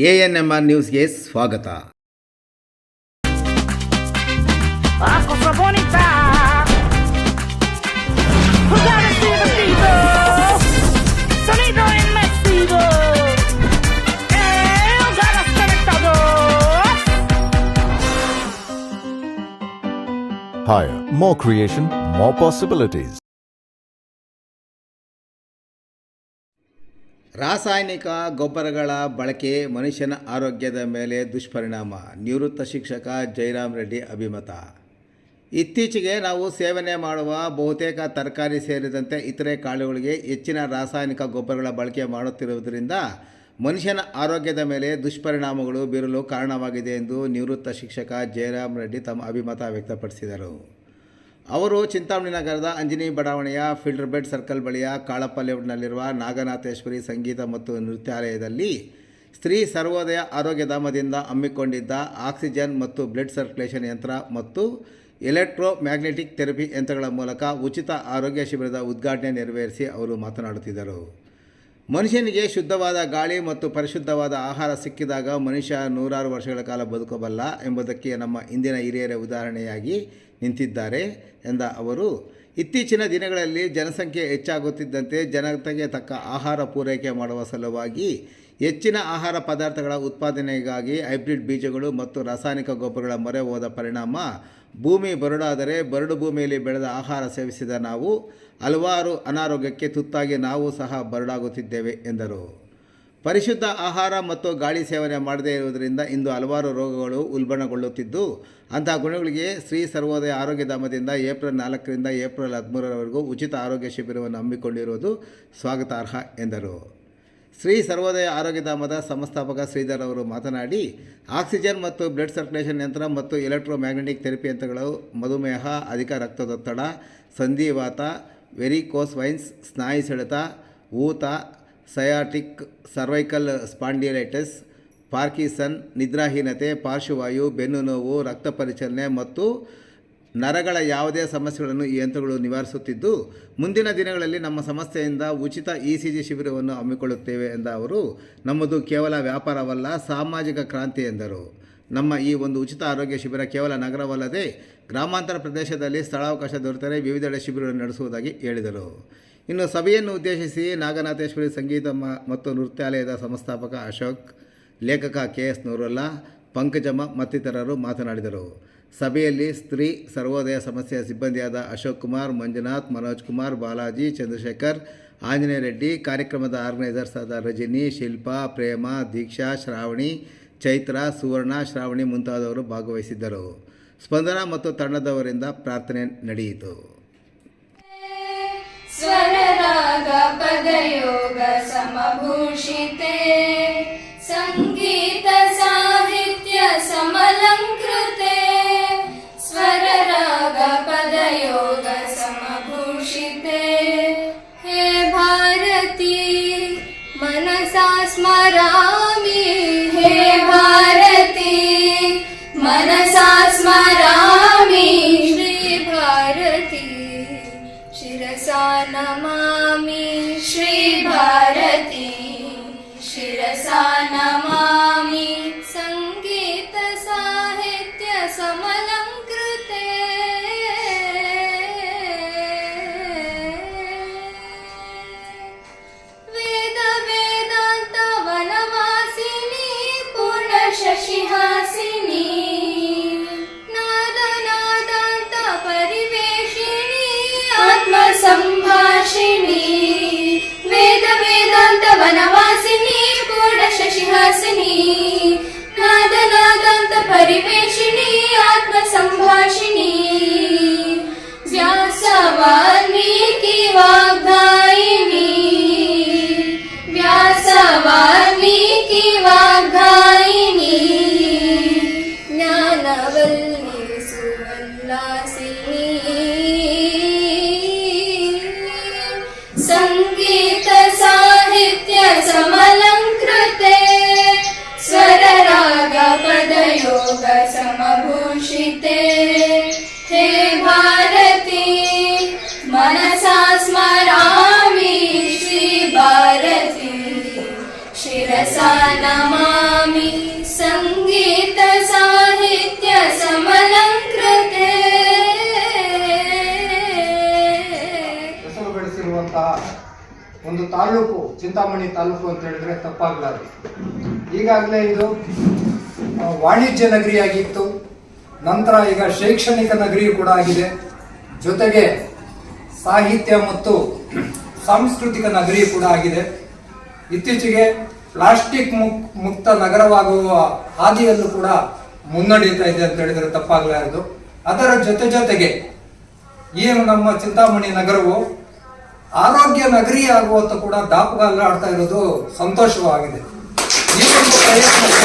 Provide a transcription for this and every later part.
A N M R ನ್ಯೂಸ್ಗೆ ಸ್ವಾಗತ La cosa bonita. Jugare su vestito. Sonido inmestido. E un gara sconectato. Higher, more creation, more possibilities. ರಾಸಾಯನಿಕ ಗೊಬ್ಬರಗಳ ಬಳಕೆ ಮನುಷ್ಯನ ಆರೋಗ್ಯದ ಮೇಲೆ ದುಷ್ಪರಿಣಾಮ, ನಿವೃತ್ತ ಶಿಕ್ಷಕ ಜೈರಾಮ್ ರೆಡ್ಡಿ ಅಭಿಮತ. ಇತ್ತೀಚೆಗೆ ನಾವು ಸೇವನೆ ಮಾಡುವ ಬಹುತೇಕ ತರಕಾರಿ ಸೇರಿದಂತೆ ಇತರೆ ಕಾಳುಗಳಿಗೆ ಹೆಚ್ಚಿನ ರಾಸಾಯನಿಕ ಗೊಬ್ಬರಗಳ ಬಳಕೆ ಮಾಡುತ್ತಿರುವುದರಿಂದ ಮನುಷ್ಯನ ಆರೋಗ್ಯದ ಮೇಲೆ ದುಷ್ಪರಿಣಾಮಗಳು ಬೀರಲು ಕಾರಣವಾಗಿದೆ ಎಂದು ನಿವೃತ್ತ ಶಿಕ್ಷಕ ಜಯರಾಮ್ ರೆಡ್ಡಿ ತಮ್ಮ ಅಭಿಮತ ವ್ಯಕ್ತಪಡಿಸಿದರು. ಅವರು ಚಿಂತಾಮಣಿ ನಗರದ ಅಂಜನಿ ಬಡಾವಣೆಯ ಫಿಲ್ಟರ್ ಬೆಡ್ ಸರ್ಕಲ್ ಬಳಿಯ ಕಾಳಪ್ಪ ಲೇಔಟ್ನಲ್ಲಿರುವ ನಾಗನಾಥೇಶ್ವರಿ ಸಂಗೀತ ಮತ್ತು ನೃತ್ಯಾಲಯದಲ್ಲಿ ಸ್ತ್ರೀ ಸರ್ವೋದಯ ಆರೋಗ್ಯಧಾಮದಿಂದ ಹಮ್ಮಿಕೊಂಡಿದ್ದ ಆಕ್ಸಿಜನ್ ಮತ್ತು ಬ್ಲಡ್ ಸರ್ಕ್ಯುಲೇಷನ್ ಯಂತ್ರ ಮತ್ತು ಎಲೆಕ್ಟ್ರೋ ಮ್ಯಾಗ್ನೆಟಿಕ್ ಥೆರಪಿ ಯಂತ್ರಗಳ ಮೂಲಕ ಉಚಿತ ಆರೋಗ್ಯ ಶಿಬಿರದ ಉದ್ಘಾಟನೆ ನೆರವೇರಿಸಿ ಅವರು ಮಾತನಾಡುತ್ತಿದ್ದರು. ಮನುಷ್ಯನಿಗೆ ಶುದ್ಧವಾದ ಗಾಳಿ ಮತ್ತು ಪರಿಶುದ್ಧವಾದ ಆಹಾರ ಸಿಕ್ಕಿದಾಗ ಮನುಷ್ಯ ನೂರಾರು ವರ್ಷಗಳ ಕಾಲ ಬದುಕಬಲ್ಲ ಎಂಬುದಕ್ಕೆ ನಮ್ಮ ಇಂದಿನ ಹಿರಿಯರ ಉದಾಹರಣೆಯಾಗಿ ನಿಂತಿದ್ದಾರೆ ಎಂದ ಅವರು, ಇತ್ತೀಚಿನ ದಿನಗಳಲ್ಲಿ ಜನಸಂಖ್ಯೆ ಹೆಚ್ಚಾಗುತ್ತಿದ್ದಂತೆ ಜನತೆಗೆ ತಕ್ಕ ಆಹಾರ ಪೂರೈಕೆ ಮಾಡುವ ಸಲುವಾಗಿ ಹೆಚ್ಚಿನ ಆಹಾರ ಪದಾರ್ಥಗಳ ಉತ್ಪಾದನೆಗಾಗಿ ಹೈಬ್ರಿಡ್ ಬೀಜಗಳು ಮತ್ತು ರಾಸಾಯನಿಕ ಗೊಬ್ಬರಗಳ ಮೊರೆ ಹೋದ ಪರಿಣಾಮ ಭೂಮಿ ಬರಡಾದರೆ ಬರಡು ಭೂಮಿಯಲ್ಲಿ ಬೆಳೆದ ಆಹಾರ ಸೇವಿಸಿದ ನಾವು ಹಲವಾರು ಅನಾರೋಗ್ಯಕ್ಕೆ ತುತ್ತಾಗಿ ನಾವು ಸಹ ಬರಡಾಗುತ್ತಿದ್ದೇವೆ ಎಂದರು. ಪರಿಶುದ್ಧ ಆಹಾರ ಮತ್ತು ಗಾಳಿ ಸೇವನೆ ಮಾಡದೇ ಇರುವುದರಿಂದ ಇಂದು ಹಲವಾರು ರೋಗಗಳು ಉಲ್ಬಣಗೊಳ್ಳುತ್ತಿದ್ದು, ಅಂತಹ ಗುಣಗಳಿಗೆ ಶ್ರೀ ಸರ್ವೋದಯ ಆರೋಗ್ಯ ಧಾಮದಿಂದ ಏಪ್ರಿಲ್ ನಾಲ್ಕರಿಂದ ಏಪ್ರಿಲ್ ಹದಿಮೂರರವರೆಗೂ ಉಚಿತ ಆರೋಗ್ಯ ಶಿಬಿರವನ್ನು ಹಮ್ಮಿಕೊಂಡಿರುವುದು ಸ್ವಾಗತಾರ್ಹ ಎಂದರು. ಶ್ರೀ ಸರ್ವೋದಯ ಆರೋಗ್ಯ ಧಾಮದ ಸಂಸ್ಥಾಪಕ ಶ್ರೀಧರ್ ಅವರು ಮಾತನಾಡಿ, ಆಕ್ಸಿಜನ್ ಮತ್ತು ಬ್ಲಡ್ ಸರ್ಕ್ಯುಲೇಷನ್ ಯಂತ್ರ ಮತ್ತು ಎಲೆಕ್ಟ್ರೋ ಮ್ಯಾಗ್ನೆಟಿಕ್ ಥೆರಪಿ ಯಂತ್ರಗಳು, ಮಧುಮೇಹ, ಅಧಿಕ ರಕ್ತದೊತ್ತಡ, ಸಂಧಿವಾತ, ವೆರಿಕೋಸ್ ವೈನ್ಸ್, ಸ್ನಾಯು ಸೆಳೆತ, ಊತ ಸಯಾಟಿಕ್ ಸರ್ವೈಕಲ್ ಸ್ಪಾಂಡಿಲೈಟಿಸ್ ಪಾರ್ಕಿಸನ್ ನಿದ್ರಾಹೀನತೆ, ಪಾರ್ಶ್ವವಾಯು, ಬೆನ್ನು ನೋವು, ರಕ್ತ ಪರಿಚಲನೆ ಮತ್ತು ನರಗಳ ಯಾವುದೇ ಸಮಸ್ಯೆಗಳನ್ನು ಈ ಯಂತ್ರಗಳು ನಿವಾರಿಸುತ್ತಿದ್ದು, ಮುಂದಿನ ದಿನಗಳಲ್ಲಿ ನಮ್ಮ ಸಂಸ್ಥೆಯಿಂದ ಉಚಿತ ಇ ಸಿ ಜಿ ಶಿಬಿರವನ್ನು ಹಮ್ಮಿಕೊಳ್ಳುತ್ತೇವೆ ಎಂದ ಅವರು, ನಮ್ಮದು ಕೇವಲ ವ್ಯಾಪಾರವಲ್ಲ, ಸಾಮಾಜಿಕ ಕ್ರಾಂತಿ ಎಂದರು. ನಮ್ಮ ಈ ಒಂದು ಉಚಿತ ಆರೋಗ್ಯ ಶಿಬಿರ ಕೇವಲ ನಗರವಲ್ಲದೆ, ಗ್ರಾಮಾಂತರ ಪ್ರದೇಶದಲ್ಲಿ ಸ್ಥಳಾವಕಾಶ ದೊರೆತರೆ ವಿವಿಧೆಡೆ ಶಿಬಿರಗಳನ್ನು ನಡೆಸುವುದಾಗಿ ಹೇಳಿದರು. ಇನ್ನು ಸಭೆಯನ್ನು ಉದ್ದೇಶಿಸಿ ನಾಗನಾಥೇಶ್ವರಿ ಸಂಗೀತ ಮತ್ತು ನೃತ್ಯಾಲಯದ ಸಂಸ್ಥಾಪಕ ಅಶೋಕ್, ಲೇಖಕ ಕೆ ಎಸ್ ನೂರುಲ್ಲಾ ಪಂಕಜಮ್ಮ ಮತ್ತಿತರರು ಮಾತನಾಡಿದರು. ಸಭೆಯಲ್ಲಿ ಸ್ತ್ರೀ ಸರ್ವೋದಯ ಸಮಸ್ಯೆಯ ಸಿಬ್ಬಂದಿಯಾದ ಅಶೋಕ್ ಕುಮಾರ್, ಮಂಜುನಾಥ್, ಮನೋಜ್ ಕುಮಾರ್, ಬಾಲಾಜಿ, ಚಂದ್ರಶೇಖರ್, ಆಂಜನೇಯ ರೆಡ್ಡಿ, ಕಾರ್ಯಕ್ರಮದ ಆರ್ಗನೈಸರ್ಸ್ ಆದ ರಜನಿ, ಶಿಲ್ಪಾ, ಪ್ರೇಮ, ದೀಕ್ಷಾ, ಶ್ರಾವಣಿ, ಚೈತ್ರ, ಸುವರ್ಣ, ಶ್ರಾವಣಿ ಮುಂತಾದವರು ಭಾಗವಹಿಸಿದ್ದರು. ಸ್ಪಂದನ ಮತ್ತು ತಂಡದವರಿಂದ ಪ್ರಾರ್ಥನೆ ನಡೆಯಿತು. स्वररागपदयोगसमभूषिते। सङ्गीतसाहित्यसमलङ्कृते वेद वेदान्त वनवासिनी पूर्णशशिहासिनी नाद नादान्त परिवेशिनी आत्मसम्भाषिणी वाग्दायिनी समभूषिते हे भारती मनसा स्मरामि श्रीभारती शिरसा नमामि नमामि सङ्गीत साहित्य समलङ्कृते ಹೆಸರು ಗಳಿಸಿರುವಂತಹ ಒಂದು ತಾಲೂಕು ಚಿಂತಾಮಣಿ ತಾಲೂಕು ಅಂತ ಹೇಳಿದ್ರೆ ತಪ್ಪಾಗಲಾರದು ಈಗಾಗಲೇ ಇದು ಆ, ವಾಣಿಜ್ಯ ನಗರಿಯಾಗಿತ್ತು ನಂತರ ಈಗ ಶೈಕ್ಷಣಿಕ ನಗರಿಯೂ ಕೂಡ ಆಗಿದೆ. ಜೊತೆಗೆ ಸಾಹಿತ್ಯ ಮತ್ತು ಸಾಂಸ್ಕೃತಿಕ ನಗರಿ ಕೂಡ ಆಗಿದೆ. ಇತ್ತೀಚೆಗೆ ಪ್ಲಾಸ್ಟಿಕ್ ಮುಕ್ ಮುಕ್ತ ನಗರವಾಗುವ ಹಾದಿಯಲ್ಲೂ ಕೂಡ ಮುನ್ನಡೀತಾ ಇದೆ ಅಂತ ಹೇಳಿದರೆ ತಪ್ಪಾಗಲಾರದು ಅದರ ಜೊತೆ ಜೊತೆಗೆ ಏನು ನಮ್ಮ ಚಿಂತಾಮಣಿ ನಗರವು, ಆರೋಗ್ಯ ನಗರಿ ಆಗುವಂತ ಕೂಡ ದಾಪುಗಾಲ ಆಡ್ತಾ ಇರೋದು ಸಂತೋಷವಾಗಿದೆ. ಪ್ರಯತ್ನಕ್ಕೆ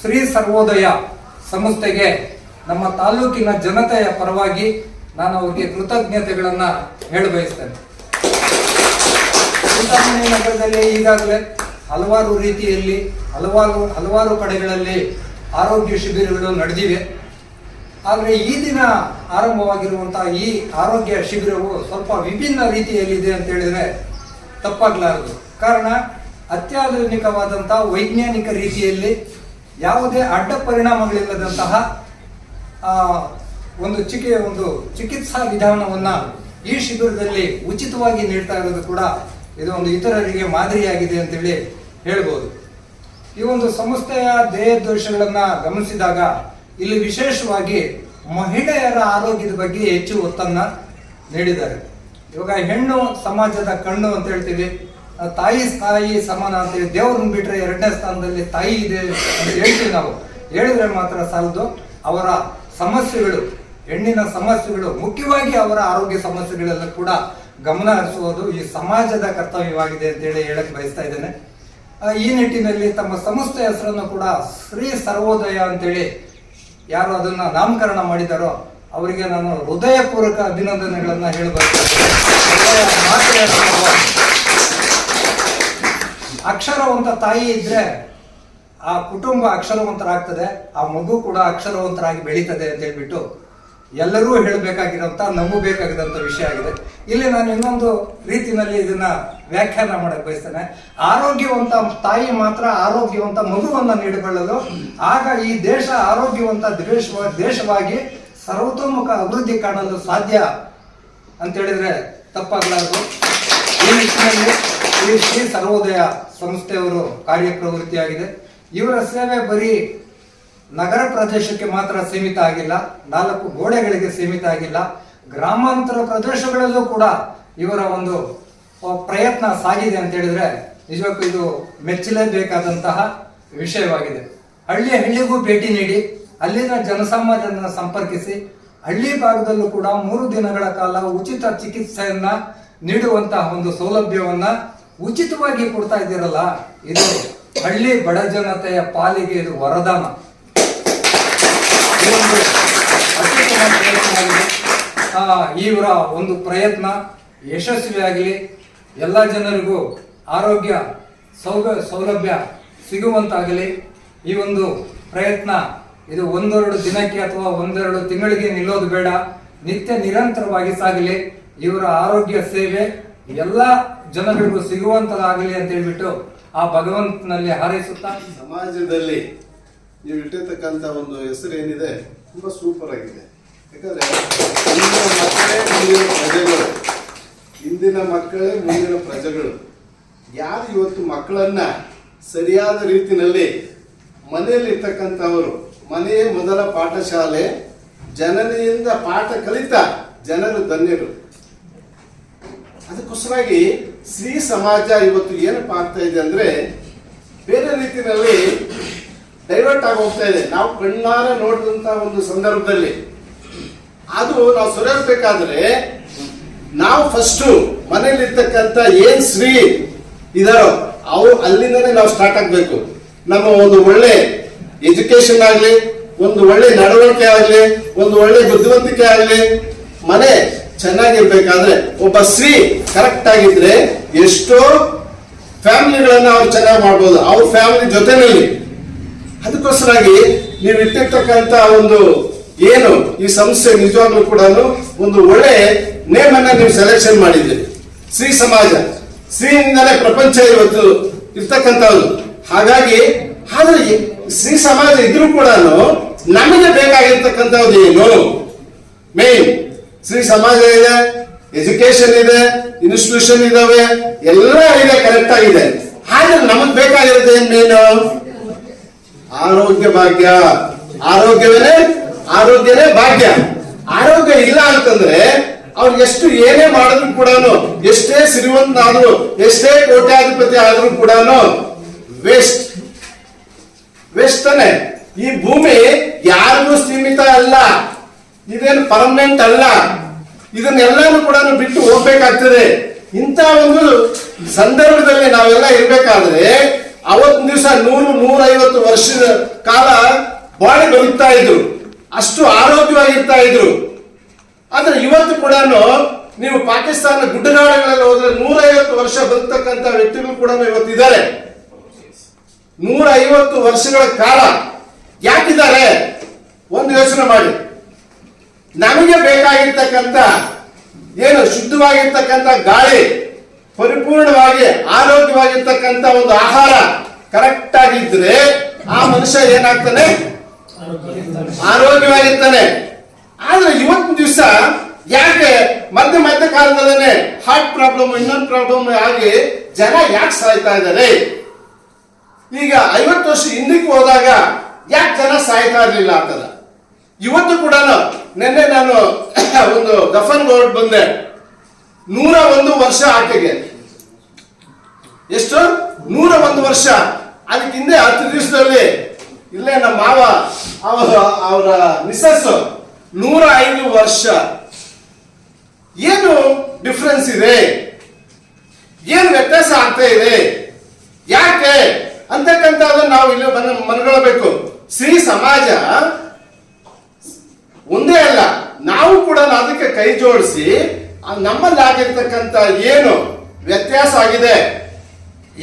ಶ್ರೀ ಸರ್ವೋದಯ ಸಂಸ್ಥೆಗೆ ನಮ್ಮ ತಾಲೂಕಿನ ಜನತೆಯ ಪರವಾಗಿ ನಾನು ಅವರಿಗೆ ಕೃತಜ್ಞತೆಗಳನ್ನ ಹೇಳಬಯಸ್ತೇನೆ. ಚಿಂತಾಮಣಿ ನಗರದಲ್ಲಿ ಈಗಾಗಲೇ ಹಲವಾರು ರೀತಿಯಲ್ಲಿ, ಹಲವಾರು ಹಲವಾರು ಕಡೆಗಳಲ್ಲಿ ಆರೋಗ್ಯ ಶಿಬಿರಗಳು ನಡೆದಿವೆ. ಆದರೆ ಈ ದಿನ ಆರಂಭವಾಗಿರುವಂತಹ ಈ ಆರೋಗ್ಯ ಶಿಬಿರವು ಸ್ವಲ್ಪ ವಿಭಿನ್ನ ರೀತಿಯಲ್ಲಿದೆ ಅಂತ ಹೇಳಿದ್ರೆ ತಪ್ಪಾಗಲಾರದು. ಕಾರಣ ಅತ್ಯಾಧುನಿಕವಾದಂತಹ ವೈಜ್ಞಾನಿಕ ರೀತಿಯಲ್ಲಿ ಯಾವುದೇ ಅಡ್ಡ ಪರಿಣಾಮಗಳಿಲ್ಲದಂತಹ ಒಂದು ಚಿಕಿ ಒಂದು ಚಿಕಿತ್ಸಾ ವಿಧಾನವನ್ನ ಈ ಶಿಬಿರದಲ್ಲಿ ಉಚಿತವಾಗಿ ನೀಡ್ತಾ ಇರೋದು ಕೂಡ ಇದು ಒಂದು ಇತರರಿಗೆ ಮಾದರಿಯಾಗಿದೆ ಅಂತೇಳಿ ಹೇಳ್ಬೋದು. ಈ ಒಂದು ಸಂಸ್ಥೆಯ ದೇಹ ದೋಷಗಳನ್ನ ಗಮನಿಸಿದಾಗ ಇಲ್ಲಿ ವಿಶೇಷವಾಗಿ ಮಹಿಳೆಯರ ಆರೋಗ್ಯದ ಬಗ್ಗೆ ಹೆಚ್ಚು ಒತ್ತನ್ನ ನೀಡಿದ್ದಾರೆ. ಇವಾಗ ಹೆಣ್ಣು ಸಮಾಜದ ಕಣ್ಣು ಅಂತ ಹೇಳ್ತೀವಿ. ತಾಯಿ ಸ್ಥಾಯಿ ಸಮಾನ ಅಂತೇಳಿ ದೇವ್ರನ್ನ ಬಿಟ್ರೆ ಎರಡನೇ ಸ್ಥಾನದಲ್ಲಿ ತಾಯಿ ಇದೆ ಅಂತ ಹೇಳ್ತೀವಿ ನಾವು. ಹೇಳಿದ್ರೆ ಮಾತ್ರ ಸಾಲದು. ಅವರ ಸಮಸ್ಯೆಗಳು, ಹೆಣ್ಣಿನ ಸಮಸ್ಯೆಗಳು, ಮುಖ್ಯವಾಗಿ ಅವರ ಆರೋಗ್ಯ ಸಮಸ್ಯೆಗಳೆಲ್ಲ ಕೂಡ ಗಮನ ಹರಿಸುವುದು ಈ ಸಮಾಜದ ಕರ್ತವ್ಯವಾಗಿದೆ ಅಂತೇಳಿ ಹೇಳಕ್ ಬಯಸ್ತಾ ಇದ್ದೇನೆ. ಈ ನಿಟ್ಟಿನಲ್ಲಿ ತಮ್ಮ ಸಂಸ್ಥೆ ಹೆಸರನ್ನು ಕೂಡ ಶ್ರೀ ಸರ್ವೋದಯ ಅಂತೇಳಿ ಯಾರು ಅದನ್ನ ನಾಮಕರಣ ಮಾಡಿದಾರೋ ಅವರಿಗೆ ನಾನು ಹೃದಯಪೂರ್ವಕ ಅಭಿನಂದನೆಗಳನ್ನ ಹೇಳಬೇಕು ಅಕ್ಷರವಂತ ತಾಯಿ ಇದ್ರೆ ಆ ಕುಟುಂಬ ಅಕ್ಷರವಂತರಾಗ್ತದೆ, ಆ ಮಗು ಕೂಡ ಅಕ್ಷರವಂತರಾಗಿ ಬೆಳೀತದೆ ಅಂತ ಹೇಳ್ಬಿಟ್ಟು ಎಲ್ಲರೂ ಹೇಳಬೇಕಾಗಿರೋಂಥ, ನಂಬಬೇಕಾಗಿರೋಂಥ ವಿಷಯ ಆಗಿದೆ. ಇಲ್ಲಿ ನಾನು ಇನ್ನೊಂದು ರೀತಿಯಲ್ಲಿ ಇದನ್ನ ವ್ಯಾಖ್ಯಾನ ಮಾಡಕ್ ಬಯಸ್ತೇನೆ. ಆರೋಗ್ಯವಂತ ತಾಯಿ ಮಾತ್ರ ಆರೋಗ್ಯವಂತ ಮಗುವನ್ನ ನೀಡಿಕೊಳ್ಳಲು, ಆಗ ಈ ದೇಶ ಆರೋಗ್ಯವಂತ ದೇಶವ ದೇಶವಾಗಿ ಸರ್ವತೋಮುಖ ಅಭಿವೃದ್ಧಿ ಕಾಣಲು ಸಾಧ್ಯ ಅಂತ ಹೇಳಿದ್ರೆ ತಪ್ಪಾಗಲಾರದು. ಈ ನಿಟ್ಟಿನಲ್ಲಿ ಈ ಶ್ರೀ ಸರ್ವೋದಯ ಸಂಸ್ಥೆಯವರು ಕಾರ್ಯಪ್ರವೃತ್ತಿಯಾಗಿದೆ. ಇವರ ಸೇವೆ ಬರೀ ನಗರ ಪ್ರದೇಶಕ್ಕೆ ಮಾತ್ರ ಸೀಮಿತ ಆಗಿಲ್ಲ, ನಾಲ್ಕು ಗೋಡೆಗಳಿಗೆ ಸೀಮಿತ ಆಗಿಲ್ಲ. ಗ್ರಾಮಾಂತರ ಪ್ರದೇಶಗಳಲ್ಲೂ ಕೂಡ ಇವರ ಒಂದು ಪ್ರಯತ್ನ ಸಾಗಿದೆ ಅಂತ ಹೇಳಿದ್ರೆ ನಿಜಕ್ಕೂ ಇದು ಮೆಚ್ಚಲೇಬೇಕಾದಂತಹ ವಿಷಯವಾಗಿದೆ. ಹಳ್ಳಿ ಹಳ್ಳಿಗೂ ಭೇಟಿ ನೀಡಿ, ಅಲ್ಲಿನ ಜನಸಾಮಾನ್ಯರನ್ನ ಸಂಪರ್ಕಿಸಿ, ಹಳ್ಳಿ ಭಾಗದಲ್ಲೂ ಕೂಡ ಮೂರು ದಿನಗಳ ಕಾಲ ಉಚಿತ ಚಿಕಿತ್ಸೆಯನ್ನ ನೀಡುವಂತಹ ಒಂದು ಸೌಲಭ್ಯವನ್ನ ಉಚಿತವಾಗಿ ಕೊಡ್ತಾ ಇದ್ದೀರಲ್ಲ, ಇದು ಹಳ್ಳಿ ಬಡ ಜನತೆಯ ಪಾಲಿಗೆ ಇದು ವರದಾನ. ಇವರ ಒಂದು ಪ್ರಯತ್ನ ಯಶಸ್ವಿಯಾಗಲಿ ಎಲ್ಲ ಜನರಿಗೂ ಆರೋಗ್ಯ, ಸೌಗ, ಸೌಲಭ್ಯ ಸಿಗುವಂತಾಗಲಿ. ಈ ಒಂದು ಪ್ರಯತ್ನ ಇದು ಒಂದೆರಡು ದಿನಕ್ಕೆ ಅಥವಾ ಒಂದೆರಡು ತಿಂಗಳಿಗೆ ನಿಲ್ಲೋದು ಬೇಡ. ನಿತ್ಯ ನಿರಂತರವಾಗಿ ಸಾಗಲಿ. ಇವರ ಆರೋಗ್ಯ ಸೇವೆ ಎಲ್ಲ ಜನಗಳಿಗೂ ಸಿಗುವಂತದಾಗಲಿ ಅಂತ ಹೇಳ್ಬಿಟ್ಟು ಆ ಭಗವಂತನಲ್ಲಿ ಹಾರೈಸುತ್ತಾ. ಸಮಾಜದಲ್ಲಿ ನೀವು ಇಟ್ಟಿರ್ತಕ್ಕಂಥ ಒಂದು ಹೆಸರು ಏನಿದೆ ತುಂಬಾ ಸೂಪರ್ ಆಗಿದೆ. ಯಾಕಂದ್ರೆ ಇಂದಿನ ಮಕ್ಕಳೇ ಮುಂದಿನ ಪ್ರಜೆಗಳು. ಇಂದಿನ ಮಕ್ಕಳೇ ಮುಂದಿನ ಪ್ರಜೆಗಳು. ಯಾರು ಇವತ್ತು ಮಕ್ಕಳನ್ನ ಸರಿಯಾದ ರೀತಿಯಲ್ಲಿ ಮನೆಯಲ್ಲಿರ್ತಕ್ಕಂಥವರು, ಮನೆಯೇ ಮೊದಲ ಪಾಠಶಾಲೆ, ಜನನೆಯಿಂದ ಪಾಠ ಕಲಿತ ಜನರು ಧನ್ಯರು. ಅದಕ್ಕೋಸ್ಕರಾಗಿ ಶ್ರೀ ಸಮಾಜ ಇವತ್ತು ಏನಪ್ಪಾ ಆಗ್ತಾ ಇದೆ ಅಂದ್ರೆ ಬೇರೆ ರೀತಿಯಲ್ಲಿ ಡೈವರ್ಟ್ ಆಗಿ ಹೋಗ್ತಾ ಇದೆ. ನಾವು ಕಣ್ಣಾರ ನೋಡಿದಂತ ಒಂದು ಸಂದರ್ಭದಲ್ಲಿ. ಅದು ನಾವು ಸುರಬೇಕಾದ್ರೆ ನಾವು ಫಸ್ಟ್ ಮನೇಲಿರ್ತಕ್ಕಂಥ ಏನ್ ಸ್ತ್ರೀ ಇದಾರೋ ಅವು ಅಲ್ಲಿಂದನೇ ನಾವು ಸ್ಟಾರ್ಟ್ ಆಗ್ಬೇಕು. ನಮ್ಮ ಒಂದು ಒಳ್ಳೆ ಎಜುಕೇಶನ್ ಆಗ್ಲಿ, ಒಂದು ಒಳ್ಳೆ ನಡವಳಿಕೆ ಆಗ್ಲಿ, ಒಂದು ಒಳ್ಳೆ ಬುದ್ಧಿವಂತಿಕೆ ಆಗ್ಲಿ, ಮನೆ ಚೆನ್ನಾಗಿರ್ಬೇಕಾದ್ರೆ ಒಬ್ಬ ಸ್ತ್ರೀ ಕರೆಕ್ಟ್ ಆಗಿದ್ರೆ ಎಷ್ಟೋ ಫ್ಯಾಮಿಲಿಗಳನ್ನ ಅವ್ರು ಚೆನ್ನಾಗಿ ಮಾಡ್ಬೋದು. ಅವ್ರ ಫ್ಯಾಮಿಲಿ ಜೊತೆನಲ್ಲಿ. ಅದಕ್ಕೋಸ್ಕರಾಗಿ ನೀವು ಇಟ್ಟಿರ್ತಕ್ಕಂಥ ಒಂದು ಏನು ಈ ಸಂಸ್ಥೆ ನಿಜವಾಗ್ಲೂ ಕೂಡ ಒಂದು ಒಳ್ಳೆ ನೇಮ್ ಅನ್ನ ನೀವು ಸೆಲೆಕ್ಷನ್ ಮಾಡಿದ್ದೀರಿ ಶ್ರೀ ಸಮಾಜ. ಶ್ರೀಯಿಂದಲೇ ಪ್ರಪಂಚ ಇವತ್ತು ಇರ್ತಕ್ಕಂಥದ್ದು. ಹಾಗಾಗಿ, ಆದ್ರೆ ಶ್ರೀ ಸಮಾಜ ಇದ್ರೂ ಕೂಡ ನಮಗೆ ಬೇಕಾಗಿರ್ತಕ್ಕಂಥದ್ದು ಏನು? ಮೇನ್ ಶ್ರೀ ಸಮಾಜ ಇದೆ ಎಜುಕೇಶನ್ ಇದೆ, ಇನ್ಸ್ಟಿಟ್ಯೂಷನ್ ಇದಾವೆ, ಎಲ್ಲ ಇದೆ ಕರೆಕ್ಟ್ ಆಗಿದೆ ಆದ್ರೆ ನಮಗ್ ಬೇಕಾಗಿರೋದು ಏನ್ ಮೇನ್ ಆರೋಗ್ಯ ಭಾಗ್ಯ. ಆರೋಗ್ಯವೇ? ಆರೋಗ್ಯನೇ ಭಾಗ್ಯ. ಆರೋಗ್ಯ ಇಲ್ಲ ಅಂತಂದ್ರೆ ಅವ್ರು ಎಷ್ಟು ಏನೇ ಮಾಡಿದ್ರು ಕೂಡ ಎಷ್ಟೇ ಸಿರಿವಂತ ಆದ್ರೂ ಎಷ್ಟೇ ಕೋಟ್ಯಾಧಿಪತಿ ಆದ್ರೂ ಕೂಡ ವೇಸ್ಟ್ ವೇಸ್ಟ್ ತಾನೆ. ಈ ಭೂಮಿ ಯಾರಿಗೂ ಸೀಮಿತ ಅಲ್ಲ. ಇದೇನು ಪರ್ಮನೆಂಟ್ ಅಲ್ಲ. ಇದನ್ನೆಲ್ಲಾನು ಕೂಡ ಬಿಟ್ಟು ಹೋಗ್ಬೇಕಾಗ್ತದೆ. ಇಂಥ ಒಂದು ಸಂದರ್ಭದಲ್ಲಿ ನಾವೆಲ್ಲ ಇರ್ಬೇಕಾದ್ರೆ ಅವತ್ತು ದಿವಸ ನೂರು ನೂರೈವತ್ತು ವರ್ಷದ ಕಾಲ ಬಾಳಿ ಬದುಕ್ತಾ ಇದ್ರು. ಅಷ್ಟು ಆರೋಗ್ಯವಾಗಿರ್ತಾ ಇದ್ರು. ಆದ್ರೆ ಇವತ್ತು ಕೂಡ ನೀವು ಪಾಕಿಸ್ತಾನ ಗುಡ್ಡನಾಡುಗಳಲ್ಲಿ ಹೋದ್ರೆ ನೂರೈವತ್ತು ವರ್ಷ ಬದುಕ್ತಕ್ಕಂತ ವ್ಯಕ್ತಿಗಳು ಕೂಡ ಇವತ್ತಿದ್ದಾರೆ. ನೂರ ಐವತ್ತು ವರ್ಷಗಳ ಕಾಲ. ಯಾಕಿದ್ದಾರೆ? ಒಂದು ಯೋಚನೆ ಮಾಡಿ. ನಮಗೆ ಬೇಕಾಗಿರ್ತಕ್ಕಂಥ ಏನು ಶುದ್ಧವಾಗಿರ್ತಕ್ಕಂಥ ಗಾಳಿ, ಪರಿಪೂರ್ಣವಾಗಿ ಆರೋಗ್ಯವಾಗಿರ್ತಕ್ಕಂಥ ಒಂದು ಆಹಾರ ಕರೆಕ್ಟ್ ಆಗಿದ್ರೆ ಆ ಮನುಷ್ಯ ಏನಾಗ್ತಾನೆ? ಆರೋಗ್ಯವಾಗಿರ್ತಾನೆ. ಆದ್ರೆ ಇವತ್ತು ದಿವಸ ಯಾಕೆ ಮಧ್ಯ ಮಧ್ಯ ಕಾಲದಲ್ಲೇ ಹಾರ್ಟ್ ಪ್ರಾಬ್ಲಮ್ ಇನ್ನೊಂದು ಪ್ರಾಬ್ಲಮ್ ಆಗಿ ಜನ ಯಾಕೆ ಸಾಯ್ತಾ ಇದ್ದಾರೆ? ಈಗ ಐವತ್ತು ವರ್ಷ ಹಿಂದಕ್ಕೆ ಹೋದಾಗ ಯಾಕೆ ಜನ ಸಾಯ್ತಾ ಇರಲಿಲ್ಲ ಅಂತದ ಇವತ್ತು ಕೂಡ ನಿನ್ನೆ ನಾನು ಒಂದು ದಫನ್ ಗೌಡ್ ಬಂದೆ. ನೂರ ಒಂದು ವರ್ಷ ಆಕೆಗೆ. ಎಷ್ಟು? ನೂರ ಒಂದು ವರ್ಷ. ಅದಕ್ಕೆ ಹಿಂದೆ ಹತ್ತು ದಿವಸದಲ್ಲಿ ಇಲ್ಲೇ ನಮ್ಮ ಮಾವ, ಅವರ ಅವರ ಮಿಸಸ್ ನೂರ ಐದು ವರ್ಷ. ಏನು ಡಿಫ್ರೆನ್ಸ್ ಇದೆ ಏನು ವ್ಯತ್ಯಾಸ ಆಗ್ತಾ ಇದೆ ಯಾಕೆ ಅಂತಕ್ಕಂಥದ್ದನ್ನ ನಾವು ಇಲ್ಲಿ ಮನ ಮನಗೊಳ್ಳಬೇಕು ಶ್ರೀ ಸಮಾಜ ಒಂದೇ ಅಲ್ಲ ನಾವು ಕೂಡ ಅದಕ್ಕೆ ಕೈ ಜೋಡಿಸಿ ನಮ್ಮಲ್ಲಿ ಆಗಿರ್ತಕ್ಕಂಥ ಏನು ವ್ಯತ್ಯಾಸ ಆಗಿದೆ?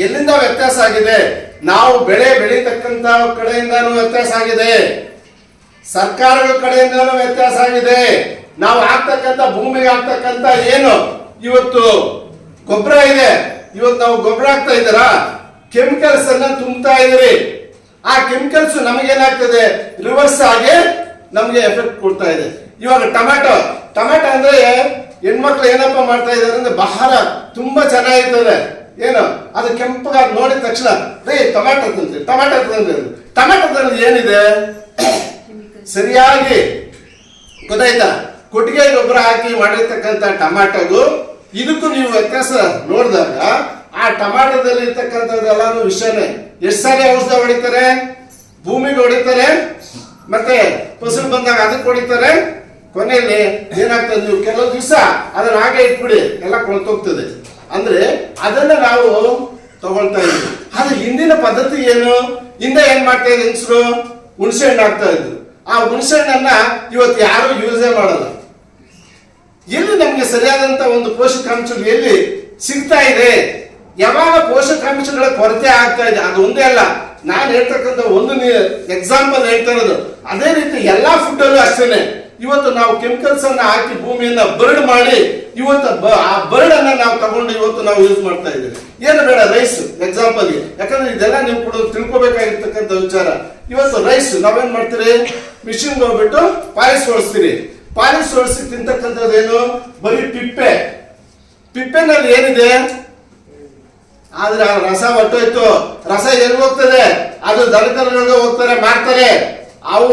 ಎಲ್ಲಿಂದ ವ್ಯತ್ಯಾಸ ಆಗಿದೆ? ನಾವು ಬೆಳೆ ಬೆಳೀತಕ್ಕಂಥ ಕಡೆಯಿಂದಲೂ ವ್ಯತ್ಯಾಸ ಆಗಿದೆ. ಸರ್ಕಾರಗಳ ಕಡೆಯಿಂದಲೂ ವ್ಯತ್ಯಾಸ ಆಗಿದೆ. ನಾವು ಹಾಕ್ತಕ್ಕಂಥ ಭೂಮಿಗೆ ಹಾಕ್ತಕ್ಕಂಥ ಏನು? ಇವತ್ತು ಗೊಬ್ಬರ ಇದೆ. ಇವತ್ತು ನಾವು ಗೊಬ್ಬರ ಹಾಕ್ತಾ ಇದ್ದೀರಾ? ಕೆಮಿಕಲ್ಸ್ ಅನ್ನ ತುಂಬ್ತಾ ಇದೀರಿ ಆ ಕೆಮಿಕಲ್ಸ್ ನಮಗೇನಾಗ್ತದೆ? ರಿವರ್ಸ್ ಆಗಿ ನಮಗೆ ಎಫೆಕ್ಟ್ ಕೊಡ್ತಾ ಇದೆ. ಇವಾಗ ಟೊಮ್ಯಾಟೊ. ಟೊಮ್ಯಾಟೊ ಅಂದ್ರೆ ಹೆಣ್ಮಕ್ಳು ಏನಪ್ಪ ಮಾಡ್ತಾ ಇದಾರೆ ಅಂದ್ರೆ ಬಹಳ ತುಂಬಾ ಚೆನ್ನಾಗಿರ್ತದೆ. ಏನು? ಅದು ಕೆಂಪಗಾಗಿ ನೋಡಿದ ತಕ್ಷಣ ರೇ ಟೊಮ್ಯಾಟೊ ತಂದ್ರಿ ಟೊಮ್ಯಾಟೊ ತಂದ್ರಿ ತಂದ್ರೆ ಏನಿದೆ? ಸರಿಯಾಗಿ ಗೊತ್ತಾಯ್ತಾ? ಕೊಟ್ಟಿಗೆ ಗೊಬ್ಬರ ಹಾಕಿ ಮಾಡಿರ್ತಕ್ಕಂಥ ಟೊಮ್ಯಾಟೊಗೂ ಇದಕ್ಕೂ ನೀವು ವ್ಯತ್ಯಾಸ ನೋಡಿದಾಗ ಆ ಟೊಮ್ಯಾಟೊದಲ್ಲಿ ಇರ್ತಕ್ಕಂಥದ್ದೆಲ್ಲಾನು ವಿಷಯನೇ. ಎಷ್ಟು ಸಾರಿ ಔಷಧ ಹೊಡಿತಾರೆ? ಭೂಮಿಗೆ ಹೊಡಿತಾರೆ? ಮತ್ತೆ ಫಸಲು ಬಂದಾಗ ಅದಕ್ಕೆ ಹೊಡಿತಾರೆ? ಕೊನೆಯಲ್ಲಿ ಏನಾಗ್ತದೆ ನೀವು ಕೆಲವು ದಿವಸ ಅದನ್ನ ಹಾಗೆ ಇಟ್ಬಿಡಿ, ಎಲ್ಲ ಕೊಳ್ತೋಗ್ತದೆ. ಅಂದ್ರೆ ಅದನ್ನ ನಾವು ತಗೊಳ್ತಾ ಇದ್ವಿ. ಅದು ಹಿಂದಿನ ಪದ್ಧತಿ ಏನು? ಹಿಂದೆ ಏನ್ ಮಾಡ್ತಾ ಇದ್ರು ಹೆಂಗಸರು? ಹುಣಸೆ ಹಣ್ಣು ಇದ್ರು ಆ ಹುಣಸೆ ಹಣ್ಣನ್ನ ಇವತ್ತು ಯಾರು ಯೂಸೇ ಮಾಡಲ್ಲ. ಎಲ್ಲಿ ನಮ್ಗೆ ಸರಿಯಾದಂತ ಒಂದು ಪೋಷಕಾಂಶಗಳು ಎಲ್ಲಿ ಸಿಗ್ತಾ ಇದೆ? ಯಾವಾಗ ಪೋಷಕಾಂಶಗಳ ಕೊರತೆ ಆಗ್ತಾ ಇದೆ? ಅದು ಒಂದೇ ಅಲ್ಲ. ನಾನು ಹೇಳ್ತಕ್ಕಂಥ ಒಂದು ಎಕ್ಸಾಂಪಲ್ ಹೇಳ್ತಾ ಇರೋದು. ಅದೇ ರೀತಿ ಎಲ್ಲಾ ಫುಡ್ ಅಲ್ಲೂ ಅಷ್ಟೇನೆ. ಇವತ್ತು ನಾವು ಕೆಮಿಕಲ್ಸ್ ಅನ್ನ ಹಾಕಿ ಭೂಮಿಯನ್ನ ಬರ್ಡ್ ಮಾಡಿ ಇವತ್ತು ಆ ಬರ್ಡ್ ಅನ್ನ ನಾವು ತಗೊಂಡು ಇವತ್ತು ನಾವು ಯೂಸ್ ಮಾಡ್ತಾ ಇದ್ದೀವಿ. ಏನು ಬೇಡ ರೈಸ್ ಎಕ್ಸಾಂಪಲ್ ಯಾಕಂದ್ರೆ ಇದೆಲ್ಲ ನೀವು ಕೂಡ ತಿಳ್ಕೊಬೇಕಾಗಿರ್ತಕ್ಕಂಥ ವಿಚಾರ. ಇವತ್ತು ರೈಸ್ ನಾವೇನ್ ಮಾಡ್ತೀರಿ? ಮಿಷಿನ್ ಹೋಗ್ಬಿಟ್ಟು ಪಾಲಿಸ್ ಓಡಿಸ್ತೀರಿ ಪಾಲಿಸ್ ಓಡಿಸಿ ತಿಂತಕ್ಕಂಥದ್ದೇನು ಬರೀ ಪಿಪ್ಪೆ. ಪಿಪ್ಪೆನಲ್ಲಿ ಏನಿದೆ? ಆದ್ರೆ ಆ ರಸ ಹೊಟ್ಟೋಯ್ತು ರಸ ಎಲ್ಲಿ ಹೋಗ್ತದೆ? ಅದು ದನಕರುಗಳಿಗೆ ಹೋಗ್ತಾರೆ ಮಾಡ್ತಾರೆ ಅವು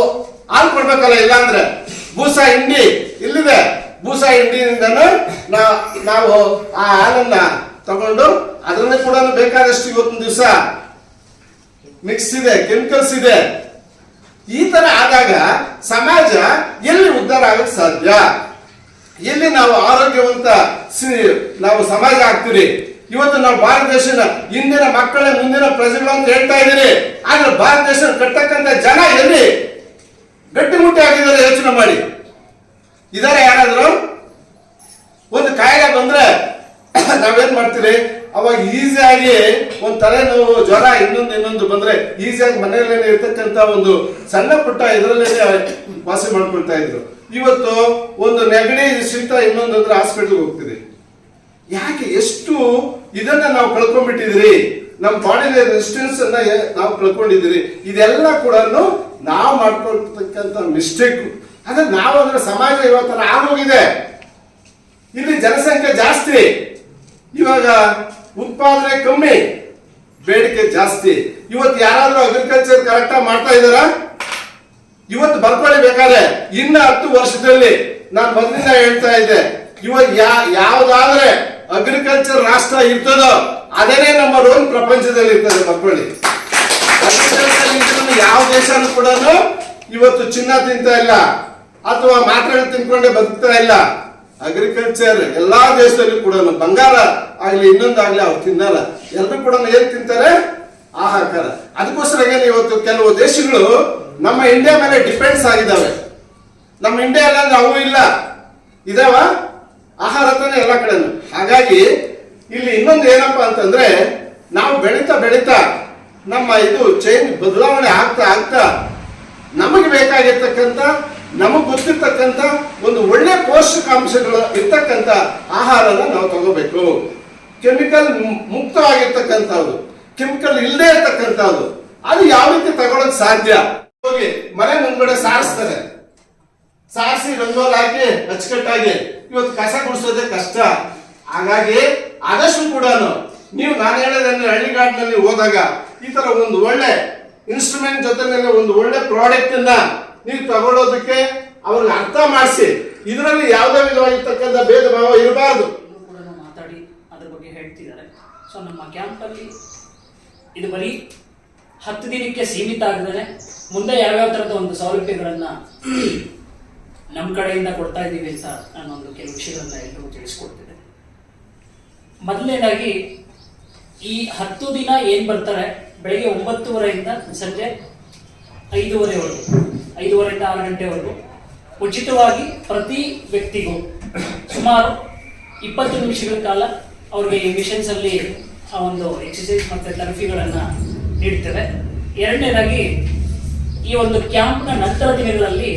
ಹಾಲು ಕೊಡ್ಬೇಕಲ್ಲ, ಇಲ್ಲಾಂದ್ರೆ? ಬೂಸ ಹಿಂಡಿ. ಇಲ್ಲಿದೆ. ಬೂಸ ಹಿಂಡಿನಿಂದನು ನಾ- ನಾವು ಆ ಹಾಲನ್ನ ತಗೊಂಡು ಅದರಲ್ಲೇ ಕೂಡ ಬೇಕಾದಷ್ಟು ಇವತ್ತಿನ ದಿವಸ ಮಿಕ್ಸ್ ಇದೆ ಕೆಮಿಕಲ್ಸ್ ಇದೆ. ಈ ತರ ಆದಾಗ ಸಮಾಜ ಎಲ್ಲಿ ಉದ್ಧಾರ ಆಗಕ್ಕೆ ಸಾಧ್ಯ? ಎಲ್ಲಿ ನಾವು ಆರೋಗ್ಯವಂತ ನಾವು ಸಮಾಜ ಆಗ್ತೀರಿ? ಇವತ್ತು ನಾವು ಭಾರತ ದೇಶದ ಇಂದಿನ ಮಕ್ಕಳ ಮುಂದಿನ ಪ್ರಜೆಗಳು ಅಂತ ಹೇಳ್ತಾ ಇದ್ದೀರಿ. ಆದ್ರೆ ಭಾರತ ದೇಶ ಕಟ್ಟಕ್ಕಂತ ಜನ ಎಲ್ಲಿ? ಗಟ್ಟಿಮುಟ್ಟಿ ಆಗಿದ್ದಾರೆ ಯೋಚನೆ ಮಾಡಿ. ಇದಾರೆ ಯಾರಾದರೂ? ಒಂದು ಕಾಯಿಲೆ ಬಂದ್ರೆ ನಾವೇನ್ ಮಾಡ್ತೀರಿ? ಅವಾಗ ಈಸಿಯಾಗಿ ಒಂದು ತಲೆನೋವು, ಜ್ವರ, ಇನ್ನೊಂದು ಇನ್ನೊಂದು ಬಂದ್ರೆ ಈಸಿಯಾಗಿ ಮನೆಯಲ್ಲೇ ಇರ್ತಕ್ಕಂತ ಒಂದು ಸಣ್ಣ ಪುಟ್ಟ ಇದರಲ್ಲೇ ವಾಸಿ ಮಾಡ್ಕೊಳ್ತಾ ಇದ್ರು. ಇವತ್ತು ಒಂದು ನೆಗಡಿ, ಶೀತ ಇನ್ನೊಂದು ಅಂದ್ರೆ ಹಾಸ್ಪಿಟಲ್ಗೆ ಹೋಗ್ತೀರಿ. ಯಾಕೆ ಎಷ್ಟು ಇದನ್ನ ನಾವು ಕಳ್ಕೊಂಡ್ಬಿಟ್ಟಿದ್ರಿ ನಮ್ಮ ಬಾಡಿನ ರೆಸಿಸ್ಟೆನ್ಸ್ ಅನ್ನ ನಾವು ಕಳ್ಕೊಂಡಿದ್ದೀರಿ ಇದೆಲ್ಲ ಕೂಡ ನಾವು ಮಾಡ್ಕೊಳ್ತಕ್ಕಂಥ ಮಿಸ್ಟೇಕ್ ಅಂದ್ರೆ ನಾವು ಅಂದ್ರೆ ಸಮಾಜ ಇವತ್ತರ ಆಗೋಗಿದೆ. ಇಲ್ಲಿ ಜನಸಂಖ್ಯೆ ಜಾಸ್ತಿ. ಇವಾಗ ಉತ್ಪಾದನೆ ಕಮ್ಮಿ. ಬೇಡಿಕೆ ಜಾಸ್ತಿ. ಇವತ್ತು ಯಾರಾದ್ರೂ ಅಗ್ರಿಕಲ್ಚರ್ ಕರೆಕ್ಟ್ ಮಾಡ್ತಾ ಇದಾರ ಇವತ್ತು ಬರ್ಕೊಳ್ಳಿ ಬೇಕಾದ್ರೆ ಇನ್ನ ಹತ್ತು ವರ್ಷದಲ್ಲಿ ನಾನು ಮೊದಲಿಂದ ಹೇಳ್ತಾ ಇದ್ದೆ. ಇವಾಗ ಯಾವ್ದಾದ್ರೆ ಅಗ್ರಿಕಲ್ಚರ್ ರಾಷ್ಟ್ರ ಇರ್ತದೋ ಅದೇನೇ ನಮ್ಮ ರೋಲ್ ಪ್ರಪಂಚದಲ್ಲಿ ಇರ್ತದೆ ಮಕ್ಕಳಿ ಯಾವ ದೇಶನೂ ಕೂಡ ಇವತ್ತು ಚಿನ್ನ ತಿಂತಾ ಇಲ್ಲ, ಅಥವಾ ಮಾತ್ರೆಗಳು ತಿನ್ಕೊಂಡೆ ಬದುಕ್ತಾ ಇಲ್ಲ. ಅಗ್ರಿಕಲ್ಚರ್ ಎಲ್ಲಾ ದೇಶದಲ್ಲಿ ಕೂಡ ಬಂಗಾರ ಆಗ್ಲಿ ಇನ್ನೊಂದಾಗ್ಲಿ ಅವ್ರು ತಿನ್ನಲ್ಲ. ಎಲ್ಲರೂ ಕೂಡ ಏನ್ ತಿಂತಾರೆ? ಆಹಾಕಾರ. ಅದಕ್ಕೋಸ್ಕರ ಏನು ಇವತ್ತು ಕೆಲವು ದೇಶಗಳು ನಮ್ಮ ಇಂಡಿಯಾ ಮೇಲೆ ಡಿಪೆಂಡ್ಸ್ ಆಗಿದ್ದಾವೆ. ನಮ್ಮ ಇಂಡಿಯಾ ಅಲ್ಲ ಅವು ಇಲ್ಲ. ಇದಾವ? ಆಹಾರ ಎಲ್ಲ ಕಡೆ ಹಾಗಾಗಿ ಇಲ್ಲಿ ಇನ್ನೊಂದು ಏನಪ್ಪ ಅಂತಂದ್ರೆ, ನಾವು ಬೆಳೀತಾ ಬೆಳೀತಾ ನಮ್ಮ ಇದು ಚೇಂಜ್ ಬದಲಾವಣೆ ಆಗ್ತಾ ಆಗ್ತಾ ನಮಗೆ ಬೇಕಾಗಿರ್ತಕ್ಕಂಥ, ನಮಗೆ ಗೊತ್ತಿರ್ತಕ್ಕಂಥ ಒಂದು ಒಳ್ಳೆ ಪೋಷಕಾಂಶಗಳು ಇರ್ತಕ್ಕಂಥ ಆಹಾರನ ನಾವು ತಗೋಬೇಕು. ಕೆಮಿಕಲ್ ಮುಕ್ತವಾಗಿರ್ತಕ್ಕಂಥದ್ದು. ಕೆಮಿಕಲ್ ಇಲ್ಲದೆ ಇರ್ತಕ್ಕಂಥದ್ದು. ಅದು ಯಾವ ರೀತಿ ತಗೊಳಕ್ ಸಾಧ್ಯ? ಹೋಗಿ ಮನೆ ಮುಂದ್ಗಡೆ ಸಾರಿಸ್ತಾರೆ. ಸಾರಿಸಿ ರಂಗೋಲ್ ಹಾಕಿ ಅಚ್ಚುಕಟ್ಟಾಗಿ. ಇವತ್ತು ಕಸ ಗುಡಿಸೋದೇ ಕಷ್ಟ. ಹಾಗಾಗಿ ಆದಷ್ಟು ಕೂಡ ನೀವು ನಾನು ಹೇಳೋದನ್ನು ಹಳ್ಳಿಗಾಡಿನಲ್ಲಿ ಹೋದಾಗ ಈ ತರ ಒಂದು ಒಳ್ಳೆ ಇನ್ಸ್ಟ್ರೂಮೆಂಟ್ ಜೊತೆನಲ್ಲಿ ಒಂದು ಒಳ್ಳೆ ಪ್ರಾಡಕ್ಟ್ ನೀವು ತಗೊಳ್ಳೋದಕ್ಕೆ ಅವ್ರಿಗೆ ಅರ್ಥ ಮಾಡಿಸಿ. ಇದರಲ್ಲಿ ಯಾವುದೇ ವಿಧವಾಗಿರ್ತಕ್ಕಂಥ ಭೇದ ಭಾವ ಇರಬಾರ್ದು ಮಾತಾಡಿ ಅದ್ರ ಬಗ್ಗೆ ಹೇಳ್ತಿದ್ದಾರೆ. ಸೊ ನಮ್ಮ ಕ್ಯಾಂಪಲ್ಲಿ ಇದು ಬರೀ ಹತ್ತು ದಿನಕ್ಕೆ ಸೀಮಿತ ಆಗಿದ್ದಾರೆ ಮುಂದೆ ಯಾವ್ಯಾವ ಥರದ ಒಂದು ಸೌಲಭ್ಯಗಳನ್ನು ನಮ್ಮ ಕಡೆಯಿಂದ ಕೊಡ್ತಾ ಇದ್ದೀವಿ ಅಂತ ನಾನೊಂದು ಕೆಲವು ವಿಷಯಗಳನ್ನ ಎಲ್ಲರೂ ತಿಳಿಸ್ಕೊಡ್ತಿದ್ದೆ ಮೊದಲನೇದಾಗಿ ಈ ಹತ್ತು ದಿನ ಏನು ಬರ್ತಾರೆ? ಬೆಳಗ್ಗೆ ಒಂಬತ್ತುವರೆಯಿಂದ ಸಂಜೆ ಐದೂವರೆವರೆಗೂ, ಐದೂವರೆಯಿಂದ ಆರು ಗಂಟೆವರೆಗೂ. ಉಚಿತವಾಗಿ ಪ್ರತಿ ವ್ಯಕ್ತಿಗೂ ಸುಮಾರು ಇಪ್ಪತ್ತು ನಿಮಿಷಗಳ ಕಾಲ ಅವ್ರಿಗೆ ಈ ಮಿಷನ್ಸ್ ಅಲ್ಲಿ ಆ ಒಂದು ಎಕ್ಸಸೈಸ್ ಮತ್ತೆ ಥೆರಪಿಗಳನ್ನ ನೀಡ್ತೇವೆ. ಎರಡನೇದಾಗಿ ಈ ಒಂದು ಕ್ಯಾಂಪ್ನ ನಂತರ ದಿನಗಳಲ್ಲಿ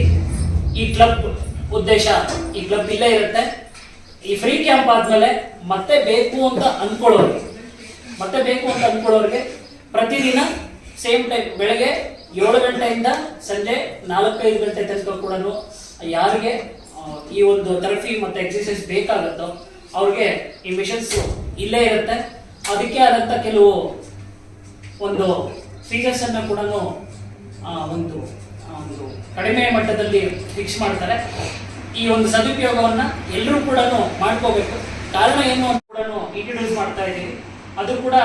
ಈ ಕ್ಲಬ್ ಉದ್ದೇಶ, ಈ ಕ್ಲಬ್ ಇಲ್ಲೇ ಇರುತ್ತೆ. ಈ ಫ್ರೀ ಕ್ಯಾಂಪ್ ಆದ್ಮೇಲೆ ಮತ್ತೆ ಬೇಕು ಅಂತ ಅನ್ಕೊಳ್ಳೋರಿಗೆ, ಮತ್ತೆ ಬೇಕು ಅಂತ ಅನ್ಕೊಳ್ಳೋರಿಗೆ ಪ್ರತಿದಿನ ಸೇಮ್ ಟೈಮ್ ಬೆಳಗ್ಗೆ ಏಳು ಗಂಟೆಯಿಂದ ಸಂಜೆ ನಾಲ್ಕೈದು ಗಂಟೆ ತನಕ ಕೂಡ ಯಾರಿಗೆ ಈ ಒಂದು ಥೆರಪಿ ಮತ್ತೆ ಎಕ್ಸಸೈಸ್ ಬೇಕಾಗುತ್ತೋ ಅವ್ರಿಗೆ ಈ ಮಿಷನ್ಸ್ ಇಲ್ಲೇ ಇರುತ್ತೆ. ಅದಕ್ಕೆ ಆದಂಥ ಕೆಲವು ಒಂದು ಫೀಚರ್ಸ್ ಅನ್ನ ಕೂಡ ಒಂದು ಒಂದು ಕಡಿಮೆ ಮಟ್ಟದಲ್ಲಿ ಫಿಕ್ಸ್ ಮಾಡ್ತಾರೆ. ಈ ಒಂದು ಸದುಪಯೋಗವನ್ನ ಎಲ್ಲರೂ ಕೂಡ ಮಾಡ್ಕೋಬೇಕು. ಕಾರಣ ಏನು ಅಂತ ಕೂಡ ಇಂಟ್ರೊಡ್ಯೂಸ್ ಮಾಡ್ತಾ ಇದ್ದೀವಿ. ಅದು ಕೂಡ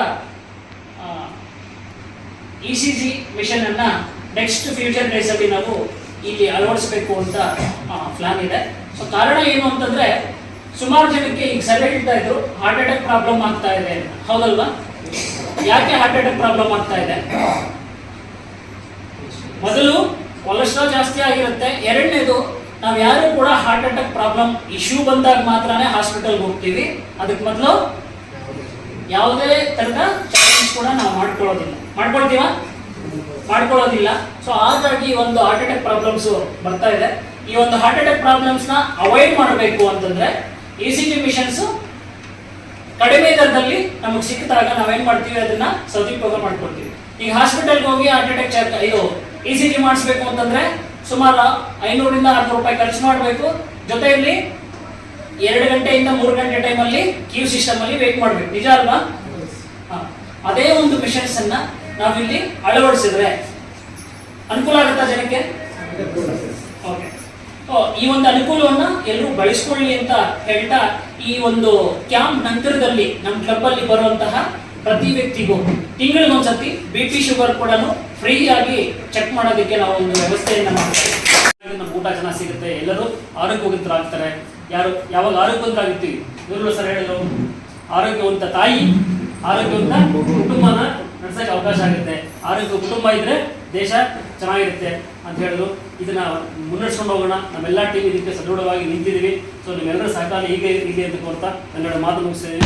ಇ ಸಿ ಜಿ ಮಿಷನ್ ಅನ್ನ ನೆಕ್ಸ್ಟ್ ಫ್ಯೂಚರ್ ಡೇಸ್ ಅಲ್ಲಿ ನಾವು ಇಲ್ಲಿ ಅಳವಡಿಸಬೇಕು ಅಂತ ಪ್ಲಾನ್ ಇದೆ. ಸೊ ಕಾರಣ ಏನು ಅಂತಂದ್ರೆ, ಸುಮಾರು ಜನಕ್ಕೆ ಈಗ ಸರ್ವೆ ಹೇಳ್ತಾ ಇದ್ರು ಹಾರ್ಟ್ ಅಟ್ಯಾಕ್ ಪ್ರಾಬ್ಲಮ್ ಆಗ್ತಾ ಇದೆ ಹೌದಲ್ವಾ? ಯಾಕೆ ಹಾರ್ಟ್ ಅಟ್ಯಾಕ್ ಪ್ರಾಬ್ಲಮ್ ಆಗ್ತಾ ಇದೆ? ಮೊದಲು ಕೊಲೆಸ್ಟ್ರಾಲ್ ಜಾಸ್ತಿ ಆಗಿರುತ್ತೆ. ಎರಡನೇದು ನಾವು ಯಾರು ಕೂಡ ಹಾರ್ಟ್ ಅಟ್ಯಾಕ್ ಪ್ರಾಬ್ಲಮ್ ಇಶ್ಯೂ ಬಂದಾಗ ಮಾತ್ರನೇ ಹಾಸ್ಪಿಟಲ್ಗೆ ಹೋಗ್ತೀವಿ. ಅದಕ್ಕೆ ಮೊದಲು ಯಾವುದೇ ತರದ ಚಾಲೆಂಜ್ ಕೂಡ ನಾವು ಮಾಡ್ಕೊಳ್ಳೋದಿಲ್ಲ. ಮಾಡ್ಕೊಳ್ತೀವ? ಮಾಡ್ಕೊಳ್ಳೋದಿಲ್ಲ. ಸೊ ಹಾಗಾಗಿ ಒಂದು ಹಾರ್ಟ್ ಅಟ್ಯಾಕ್ ಪ್ರಾಬ್ಲಮ್ಸ್ ಬರ್ತಾ ಇದೆ. ಈ ಒಂದು ಹಾರ್ಟ್ ಅಟ್ಯಾಕ್ ಪ್ರಾಬ್ಲಮ್ಸ್ನ ಅವಾಯ್ಡ್ ಮಾಡಬೇಕು ಅಂತಂದ್ರೆ ಇ ಸಿ ಜಿ ಮಿಷನ್ಸ್ ಕಡಿಮೆ ದರದಲ್ಲಿ ನಮಗೆ ಸಿಕ್ಕಿದಾಗ ನಾವೇನ್ ಮಾಡ್ತೀವಿ? ಅದನ್ನ ಸದುಪಯೋಗ ಮಾಡ್ಕೊಳ್ತೀವಿ. ಈಗ ಹಾಸ್ಪಿಟಲ್ಗೆ ಹೋಗಿ ಹಾರ್ಟ್ ಅಟ್ಯಾಕ್ ಇದು ಇ ಸಿ ಜಿ ಮಾಡಿಸ್ಬೇಕು ಅಂತಂದ್ರೆ ಸುಮಾರು ಐನೂರಿಂದ ಆರ್ನೂರು ರೂಪಾಯಿ ಖರ್ಚು ಮಾಡಬೇಕು. ಜೊತೆಯಲ್ಲಿ ಎರಡು ಗಂಟೆಯಿಂದ ಮೂರು ಗಂಟೆ ಟೈಮಲ್ಲಿ ಕ್ಯೂ ಸಿಸ್ಟಮ್ ಅಲ್ಲಿ ವೇಟ್ ಮಾಡಬೇಕು. ನಿಜ ಅಲ್ವಾ. ಅದೇ ಒಂದು ಮಿಷನ್ಸ್ ಅನ್ನ ನಾವಿಲ್ಲಿ ಅಳವಡಿಸಿದ್ರೆ ಅನುಕೂಲ ಆಗುತ್ತಾ ಜನಕ್ಕೆ? ಓಕೆ ಈ ಒಂದು ಅನುಕೂಲವನ್ನ ಎಲ್ಲರೂ ಬಳಸ್ಕೊಳ್ಳಿ ಅಂತ ಹೇಳ್ತಾ ಈ ಒಂದು ಕ್ಯಾಂಪ್ ನಂತರದಲ್ಲಿ ನಮ್ಮ ಕ್ಲಬ್ ಅಲ್ಲಿ ಬರುವಂತಹ ಪ್ರತಿ ವ್ಯಕ್ತಿಗೂ ತಿಂಗಳಿಗೊಂದ್ಸತಿ ಬಿ ಪಿ ಶುಗರ್ ಕೂಡ ಫ್ರೀ ಆಗಿ ಚೆಕ್ ಮಾಡೋದಕ್ಕೆ ನಾವು ಒಂದು ವ್ಯವಸ್ಥೆಯನ್ನ ಮಾಡ್ತೀವಿ. ಊಟ ಚೆನ್ನಾಗಿ ಸಿಗುತ್ತೆ, ಎಲ್ಲರೂ ಆರೋಗ್ಯವಂತರಾಗ್ತಾರೆ ಯಾರು, ಯಾವಾಗ ಆರೋಗ್ಯವಂತರಾಗಿರ್ತೀವಿ? ಇವರು ಸರ್ ಹೇಳಿದ್ರು, ಆರೋಗ್ಯವಂತ ತಾಯಿ, ಆರೋಗ್ಯವಂತ ಕುಟುಂಬನ ನಡೆಸಕ್ಕೆ ಅವಕಾಶ ಆಗುತ್ತೆ. ಆರೋಗ್ಯ ಕುಟುಂಬ ಇದ್ರೆ ದೇಶ ಚೆನ್ನಾಗಿರುತ್ತೆ ಅಂತ ಹೇಳಿದ್ರು. ಇದನ್ನ ಮುನ್ನಡೆಸ್ಕೊಂಡು ಹೋಗೋಣ. ನಮ್ಮೆಲ್ಲ ಟೀಮ್ ಇದಕ್ಕೆ ಸದೃಢವಾಗಿ ನಿಂತಿದ್ದೀವಿ. ಸೊ ನಿಮ್ಮೆಲ್ಲರ ಸಹಕಾರ ಹೀಗೆ ಹೀಗೆ ಅಂತ ಕೋರ್ತಾ ನನ್ನ ಮಾತು ಮುಗಿಸ್ತೀನಿ